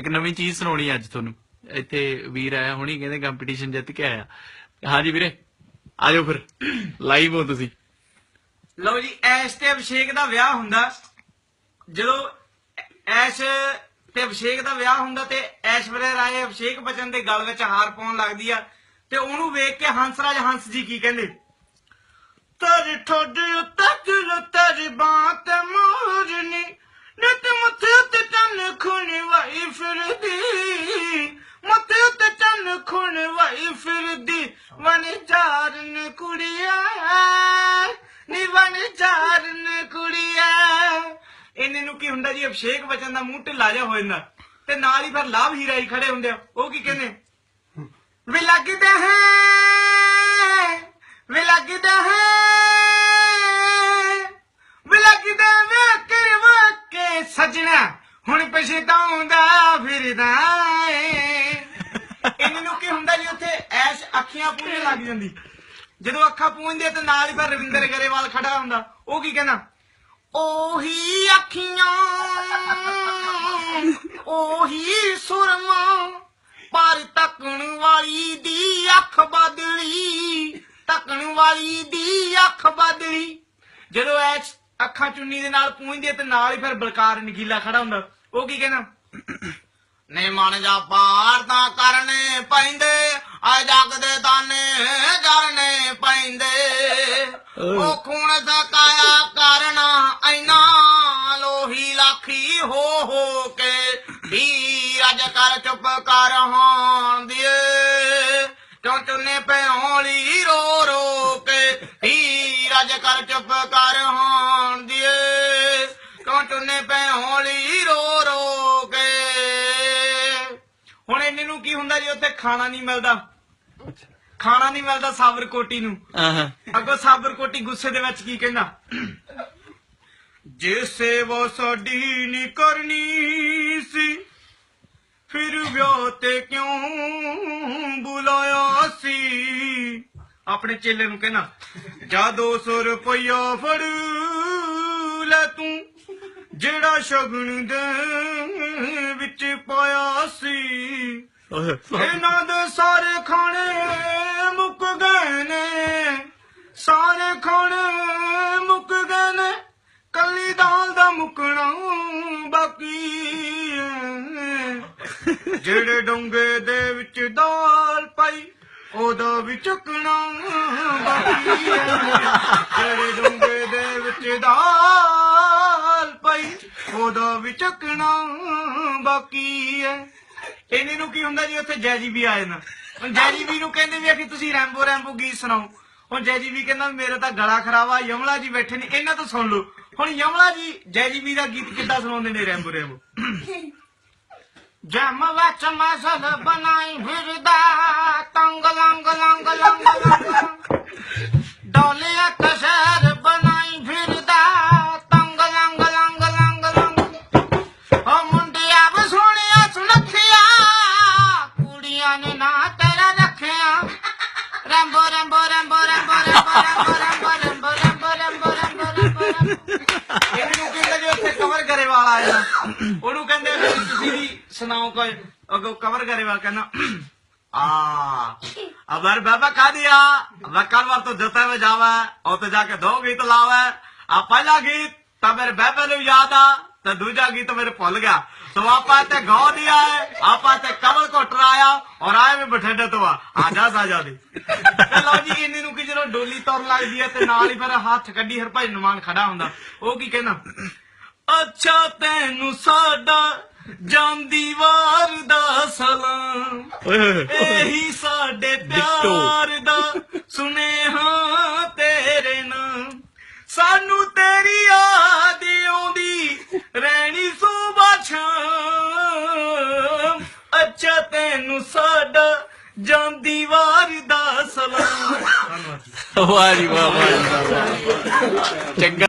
ਇੱਕ ਨਵੀਂ ਚੀਜ਼ ਸੁਣਾਉਣੀ ਅੱਜ ਤੁਹਾਨੂੰ। ਇੱਥੇ ਵੀਰ ਆਇਆ ਹੁਣੀ, ਕਹਿੰਦੇ ਕੰਪੀਟੀਸ਼ਨ ਜਿੱਤ ਕੇ ਆਇਆ। ਹਾਂਜੀ ਵੀਰੇ ਆਜੋ ਫਿਰ। ਲਾਈਵ ਹੋ ਤੁਸੀਂ। ਲਓ ਜੀ, ਐਸ਼ ਤੇ ਅਭਿਸ਼ੇਕ ਦਾ ਵਿਆਹ ਹੁੰਦਾ। ਜਦੋਂ ਐਸ਼ ਤੇ ਅਭਿਸ਼ੇਕ ਦਾ ਵਿਆਹ ਹੁੰਦਾ ਤੇ ਐਸ਼ਵਰਿਆ ਰਾਏ ਅਭਿਸ਼ੇਕ ਬਚਨ ਦੇ ਗਲ ਵਿੱਚ ਹਾਰ ਪਾਉਣ ਲੱਗਦੀ ਆ ਤੇ ਉਹਨੂੰ ਵੇਖ ਕੇ ਹੰਸਰਾਜ ਹੰਸ ਜੀ ਕੀ ਕਹਿੰਦੇ? ਤੇਰੀ ਠੋਡੀ ਉੱਤੇ ਤੇਰੀ ਬਾਤ ਮੋਰਨੀ ਕੁੜੀਆ ਨੀ ਕੁੜੀਆ ਇਹਨੇ ਨੂੰ ਕੀ ਹੁੰਦਾ ਜੀ ਅਭਿਸ਼ੇਕ ਬਚਨ ਦਾ ਮੂੰਹ ਢਿੱਲਾ ਜਿਹਾ ਹੋ ਜਾਂਦਾ। ਤੇ ਨਾਲ ਹੀ ਫਿਰ ਲਾਭ ਹੀਰਾ ਹੀ ਖੜੇ ਹੁੰਦੇ ਆ। ਉਹ ਕੀ ਕਹਿੰਦੇ? ਵੀ ਲੱਗਦਾ ਹੈ ਵੀ ਲੱਗਦਾ ਹੈ। ਅੱਖੀਆਂ ਪੂੰਝਣ ਲੱਗ ਜਾਂਦੀ। ਜਦੋਂ ਅੱਖਾਂ ਪੂੰਝਦੇ ਤੇ ਨਾਲ ਹੀ ਫਿਰ ਰਵਿੰਦਰ ਗਰੇਵਾਲ ਖੜਾ ਹੁੰਦਾ। ਉਹ ਕੀ ਕਹਿੰਦਾ? ਉਹੀ ਅੱਖੀਆਂ, ਉਹੀ ਸੁਰਮਾ, ਪਰ ਤੱਕਣ ਵਾਲੀ ਦੀ ਅੱਖ ਬਦਲੀ ਤੱਕਣ ਵਾਲੀ ਦੀ ਅੱਖ ਬਦਲੀ। ਜਦੋਂ ਐ ਅੱਖਾਂ ਚੁੰਨੀ ਦੇ ਨਾਲ ਪੂੰਝਦੇ ਤੇ ਨਾਲ ਹੀ ਫਿਰ ਬਲਕਾਰ ਨਗੀਲਾ ਖੜਾ ਹੁੰਦਾ। ਉਹ ਕੀ ਕਹਿੰਦਾ? ਨੇ ਮਨ ਜਾ ਪਾਰ ਤਾਂ ਕਰਨੇ ਪੈਂਦੇ ਆ ਜਗ ਦੇ ਤਾਨੇ ਕਰਨੇ ਪੈਂਦੇ। ਉਹ ਖੂਨ ਸਕਾਇਆ ਕਰਨਾ ਐਨਾ ਲੋਹੀ ਲਾਖੀ ਹੋ ਹੋ ਕੇ। ਵੀਰ ਅੱਜ ਕਰ ਚੁੱਪ ਕਰ ਹਾਣ ਦੀਏ। ਕਿਉਂ ਚੁੰਨੇ ਪਿਓਲੀ ਰੋ ਰੋ ਕੇ। ਵੀਰ ਅੱਜ ਕਰ ਚੁੱਪ ਕਰ ਹਾਣ ਦੀਏ। ਕਿਉਂ ਚੁੰਨੇ ਪਿਓਲੀ ਰੋ ਰੋ ਕੇ। ਹੁਣ ਇਹਨਾਂ ਨੂੰ ਕੀ ਹੁੰਦਾ ਜੀ? ਉੱਥੇ ਖਾਣਾ ਨਹੀਂ ਮਿਲਦਾ। ਖਾਣਾ ਨਹੀਂ ਮਿਲਦਾ ਸਾਬਰ ਕੋਟੀ ਨੂੰ। ਆਹਾਂ। ਅੱਗੋਂ ਸਾਬਰ ਕੋਟੀ ਗੁੱਸੇ ਦੇ ਵਿੱਚ ਕੀ ਕਹਿੰਦਾ? ਜੇ ਸੇਵਾ ਸਾਡੀ ਨਹੀਂ ਕਰਨੀ ਸੀ ਫਿਰ ਵਿਆਹ ਤੇ ਕਿਉਂ ਬੁਲਾਇਆ ਸੀ? ਆਪਣੇ ਚੇਲੇ ਨੂੰ ਕਹਿੰਦਾ ਜਾ 200 ਰੁਪਇਆ ਫੜ ਲੈ ਤੂੰ ਜਿਹੜਾ ਸ਼ਗਨ ਦੇ ਵਿੱਚ ਪਾਇਆ ਸੀ। ਇਹਨਾਂ ਦੇ ਸਾਰੇ ਖਾਣੇ ਮੁੱਕ ਗਏ ਨੇ। ਸਾਰੇ ਖਾਣੇ ਮੁੱਕ ਗਏ ਨੇ। ਕੱਲੀ ਦਾਲ ਦਾ ਮੁੱਕਣਾ ਬਾਕੀ ਹੈ। ਜਿਹੜੇ ਡੋਂਗੇ ਦੇ ਵਿੱਚ ਦਾਲ ਪਾਈ, ਉਹਦਾ ਵੀ ਚੁੱਕਣਾ ਬਾਕੀ ਹੈ। ਜਿਹੜੇ ਡੋਂਗੇ ਦੇ ਵਿੱਚ ਦਾਲ ਪਾਈ, ਉਹਦਾ ਵੀ ਚੁੱਕਣਾ ਬਾਕੀ ਹੈ। ਇਹਨੇ ਨੂੰ ਕੀ ਹੁੰਦਾ ਜੀ ਉੱਥੇ ਜੈਜੀ ਵੀ ਆ ਜਾਂਦਾ ਹੁਣ ਜੈਜੀ ਵੀ ਨੂੰ ਕਹਿੰਦੇ ਵੀ ਆ ਕਿ ਤੁਸੀਂ ਰੈਂਬੋ ਰੈਂਬੋ ਗੀਤ ਸੁਣਾਓ। ਹੁਣ ਜੈਜੀ ਵੀ ਕਹਿੰਦਾ ਵੀ ਮੇਰਾ ਤਾਂ ਗਲਾ ਖਰਾਬ ਆ, ਯਮਲਾ ਜੀ ਬੈਠੇ ਨੇ, ਇਹਨਾਂ ਤੋਂ ਸੁਣ ਲਓ। ਹੁਣ ਯਮਲਾ ਜੀ ਜੈਜੀ ਵੀ ਦਾ ਗੀਤ ਕਿੱਦਾਂ ਸੁਣਾਉਂਦੇ ਨੇ ਰੈਂਬੋ ਰੈਂਬੋ? ਜਮ ਵਿੱਚ ਮਸਲ ਬਣਾਈ ਫਿਰਦਾ, ਤੰਗ ਲੰਗ ਲੰਗ ਲੰਗ ਲੰਗ। ਗਰੇਵਾਲ ਆਇਆ ਉਹਨੂੰ ਕਹਿੰਦੇ ਵੀ ਤੁਸੀਂ ਵੀ ਸੁਣਾਓ ਕੋਈ, ਅਗੋ ਕਵਰ ਗਰੇਵਾਲ ਕਹਿੰਦਾ, ਆ ਅਬਰ ਬਾਬਾ ਕਾ ਦਿਆ ਵਕਲ ਵਾਰ ਤੋਂ ਜਤਾ ਵਿੱਚ ਜਾਵਾ ਉਹ ਤੇ ਜਾ ਕੇ ਦੋ ਗੀਤ ਲਾਵਾ। ਆ ਪਹਿਲਾ ਗੀਤ ਤਾਂ ਮੇਰੇ ਬਾਬੇ ਨੂੰ ਯਾਦ ਆ, ਤੇ ਦੂਜਾ ਗੀਤ ਮੇਰੇ ਭੁੱਲ ਗਿਆ। ਸੋ ਆਪਾਂ ਤੇ ਗਾਉ ਦਿਆ ਹੈ ਆਪਾਂ ਤੇ ਕਮਲ ਕੋ ਟਰਾਇਆ ਔਰ ਆਏ ਵੀ ਬਠੇਡੇ ਤੋਂ ਆ। ਆ ਸਾਜਾ ਦੀ ਲਓ ਜੀ, ਇੰਨੇ ਨੂੰ ਕਿ ਜਦੋਂ ਡੋਲੀ ਤੁਰ ਲੱਗਦੀ ਹੈ ਤੇ ਨਾਲ ਹੀ ਫਿਰ ਹੱਥ ਕੱਢੀ ਹਰਭਾਈ ਨਮਾਨ ਖੜਾ ਹੁੰਦਾ, ਉਹ ਕੀ ਕਹਿੰਦਾ? ਅੱਛਾ ਤੈਨੂੰ ਸਾਡਾ ਜਾਂਦੀ ਵਾਰ ਦਾ ਸਲਾਮ। ਇਹੀ ਸਾਡੇ ਪਿਆਰ ਦਾ ਸੁਨੇਹਾ ਤੇਰੇ ਨਾਲ ਸਾਨੂੰ ਤੇਰੀ ਯਾਦ ਆਉਂਦੀ ਰਹਿਣੀ ਸੁਬਾ ਸ਼ਾਮ। ਅੱਛਾ ਤੈਨੂੰ ਸਾਡਾ ਜਾਂਦੀ ਵਾਰ ਦਾ ਸਲਾਮ। ਵਾਹ ਜੀ ਵਾਹ, ਵਾਹ ਚੰਗਾ।